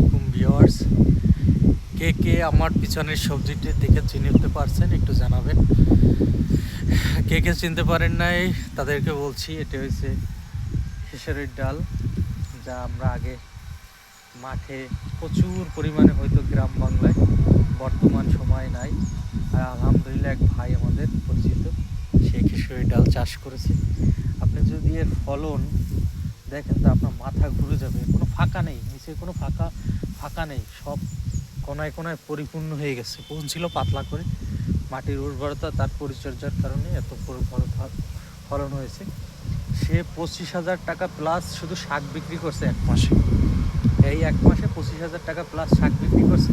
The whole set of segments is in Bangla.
আলাইকুম ভিউয়ার্স। কে কে আমার পিছনের সবজিটি দেখে চিনতে পারছেন একটু জানাবেন। কে কে চিনতে পারেন নাই, তাদেরকে বলছি, এটা হচ্ছে খেসারির ডাল, যা আমরা আগে মাঠে প্রচুর পরিমাণে হয়তো গ্রাম বাংলায় বর্তমান সময় নাই। আর আলহামদুলিল্লাহ এক ভাই আমাদের পরিচিত সেই খেসারির ডাল চাষ করেছে। আপনি যদি এর ফলন দেখেন তো আপনার মাথা ঘুরে যাবে, কোনো ফাঁকা নেই, নিচে কোনো ফাঁকা ফাঁকা নেই, সব কোনায় কোনায় পরিপূর্ণ হয়ে গেছে। কোন ছিল পাতলা করে, মাটির উর্বরতা, তার পরিচর্যার কারণে এত ফলন হয়েছে। সে পঁচিশ হাজার টাকা প্লাস শুধু শাক বিক্রি করছে এক মাসে। এই এক মাসে পঁচিশ হাজার টাকা প্লাস শাক বিক্রি করছে।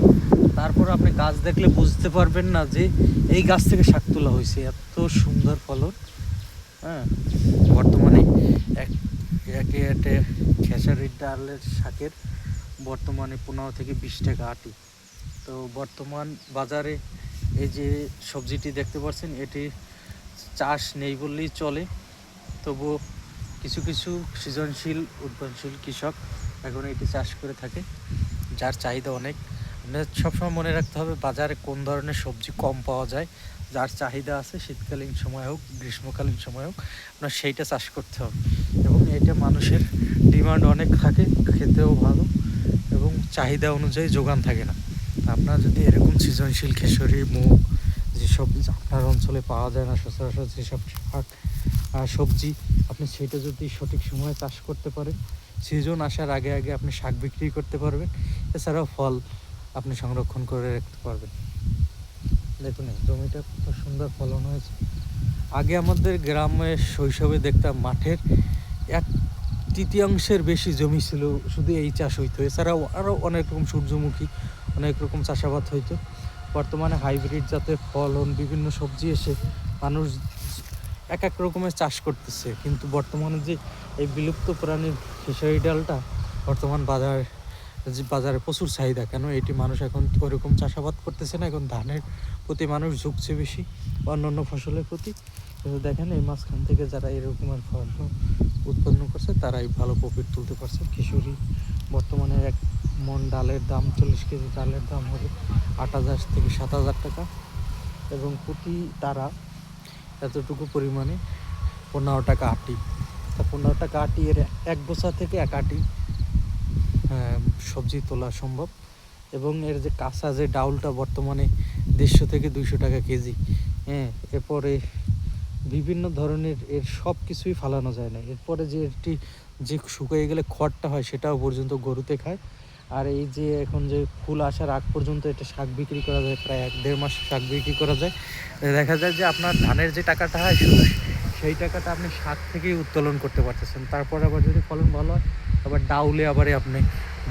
তারপর আপনি গাছ দেখলে বুঝতে পারবেন না যে এই গাছ থেকে শাক তোলা হয়েছে। এত সুন্দর ফলন। হ্যাঁ বর্তমানে এক একে এটে খেসারির ডালের শাকের বর্তমানে পনেরো থেকে বিশ টাকা আটি। তো বর্তমান বাজারে এই যে সবজিটি দেখতে পাচ্ছেন, এটি চাষ নেই বললেই চলে। তবুও কিছু কিছু সৃজনশীল উদ্ভাবনশীল কৃষক এখন এটি চাষ করে থাকে, যার চাহিদা অনেক। আপনাদের সবসময় মনে রাখতে হবে, বাজারে কোন ধরনের সবজি কম পাওয়া যায়, যার চাহিদা আছে শীতকালীন সময় হোক, গ্রীষ্মকালীন সময় হোক, আপনার সেইটা চাষ করতে হবে। এবং এটা মানুষের ডিমান্ড অনেক থাকে, খেতেও ভালো এবং চাহিদা অনুযায়ী যোগান থাকে না। আপনার যদি এরকম সৃজনশীল খেসরি মুগ যেসব আপনার অঞ্চলে পাওয়া যায় না, সচরাচর যেসব শাক সবজি, আপনি সেটা যদি সঠিক সময়ে চাষ করতে পারেন সিজন আসার আগে আগে আপনি শাক বিক্রি করতে পারবেন, এছাড়াও ফল আপনি সংরক্ষণ করে রাখতে পারবেন। দেখুন জমিটা কত সুন্দর ফলন হয়েছে। আগে আমাদের গ্রামে শৈশবে দেখতাম মাঠের এক তৃতীয়াংশের বেশি জমি ছিল শুধু এই চাষ হইতো। এছাড়াও আরও অনেক রকম সূর্যমুখী, অনেক রকম চাষাবাদ হইতো। বর্তমানে হাইব্রিড জাতের ফলন, বিভিন্ন সবজি এসে মানুষ এক এক রকমের চাষ করতেছে। কিন্তু বর্তমানে যে এই বিলুপ্ত প্রাণীর খেসারি ডালটা বর্তমান বাজার, যে বাজারে প্রচুর চাহিদা, কেন এটি মানুষ এখন ওরকম চাষাবাদ করতেছে না? এখন ধানের প্রতি মানুষ ঝুঁকছে বেশি, অন্যান্য ফসলের প্রতি। কিন্তু দেখেন এই মাঝখান থেকে যারা এরকমের ফল উৎপন্ন করছে তারাই ভালো প্রফিট তুলতে পারছে। কিশোরী বর্তমানে এক মন ডালের দাম চল্লিশ কেজি ডালের দাম হবে আট হাজার থেকে সাত হাজার টাকা। এবং প্রতি তারা এতটুকু পরিমাণে পনেরো টাকা আটি। তা পনেরো টাকা আটি এর এক বছর থেকে এক আটি আহ, সবজি তোলা সম্ভব। এবং এর যে কাঁচা যে ডাউলটা বর্তমানে দেড়শো থেকে দুইশো টাকা কেজি হ্যাঁ এরপরে বিভিন্ন ধরনের এর সব কিছুই ফালানো যায় না। এরপরে যে এটি যে শুকিয়ে গেলে খড়টা হয় সেটাও পর্যন্ত গরুতে খায়। আর এই যে এখন যে ফুল আসার আগ পর্যন্ত এটা শাক বিক্রি করা যায়, প্রায় এক দেড় মাস শাক বিক্রি করা যায়। দেখা যায় যে আপনার ধানের যে টাকাটা হয়, শুধু সেই টাকাটা আপনি শাক থেকেই উত্তোলন করতে পারতেছেন। তারপর আবার যদি ফলন ভালো হয়, আবার ডাউলে আবারই আপনি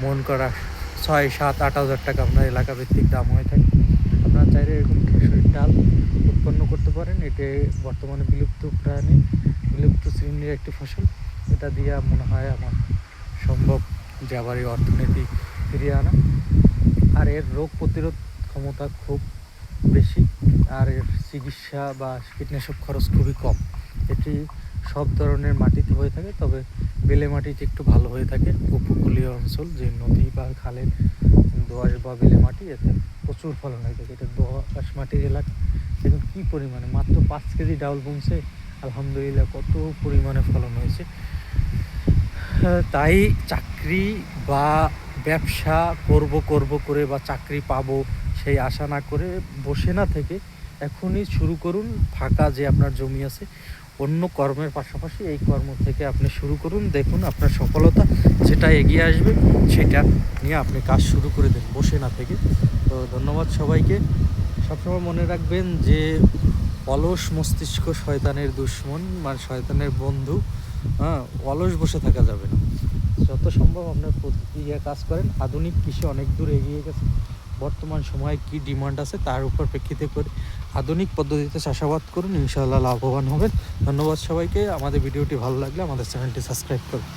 মন করা ছয়, সাত, আট হাজার টাকা আপনার এলাকা ভিত্তিক দাম হয়ে থাকে। চাইলে এরকম খেসুরির ডাল উৎপন্ন করতে পারেন। এটি বর্তমানে বিলুপ্ত প্রাণী, বিলুপ্ত শ্রেণির একটি ফসল। এটা দিয়ে মনে হয় আমার সম্ভব যে এই অর্থনীতি ফিরিয়ে আনা। আর এর রোগ প্রতিরোধ ক্ষমতা খুব বেশি, আর এর চিকিৎসা বা কীটনাশক খরচ খুবই কম। এটি সব ধরনের মাটিতে হয়ে থাকে, তবে বেলে মাটিতে একটু ভালো হয়ে থাকে, উপকূলীয় অঞ্চল, যে নদী বা খালের দোয়াশ বা বেলে মাটি এতে প্রচুর ফলন হয়ে থাকে। এটা দোয়াশ মাটির এলাকা। দেখুন কী পরিমাণে, মাত্র পাঁচ কেজি ডাউল বমছে আলহামদুলিল্লাহ, কত পরিমাণে ফলন হয়েছে। তাই চাকরি বা ব্যবসা করব করব করে বা চাকরি পাবো, সেই আশা না করে বসে না থেকে এখনই শুরু করুন, ফাঁকা যে আপনার জমি আছে, অন্য কর্মের পাশাপাশি এই কর্ম থেকে আপনি শুরু করুন। দেখুন আপনার সফলতা যেটা এগিয়ে আসবে, সেটা নিয়ে আপনি কাজ শুরু করে দেন, বসে না থেকে। তো ধন্যবাদ সবাইকে। সবসময় মনে রাখবেন যে অলস মস্তিষ্ক শয়তানের দুশ্মন মানে শয়তানের বন্ধু হ্যাঁ অলস বসে থাকা যাবে না। যত সম্ভব আপনার প্রতিক্রিয়া কাজ করেন। আধুনিক কৃষি অনেক দূর এগিয়ে গেছে। বর্তমান সময়ে কি ডিমান্ড আছে তার উপর প্রেক্ষিতে করে আধুনিক পদ্ধতিতে চাষাবাদ করুন। ইনশাআল্লাহ লাভবান হবেন। ধন্যবাদ সবাইকে। আমাদের ভিডিওটি ভালো লাগলে আমাদের চ্যানেলটি সাবস্ক্রাইব করুন।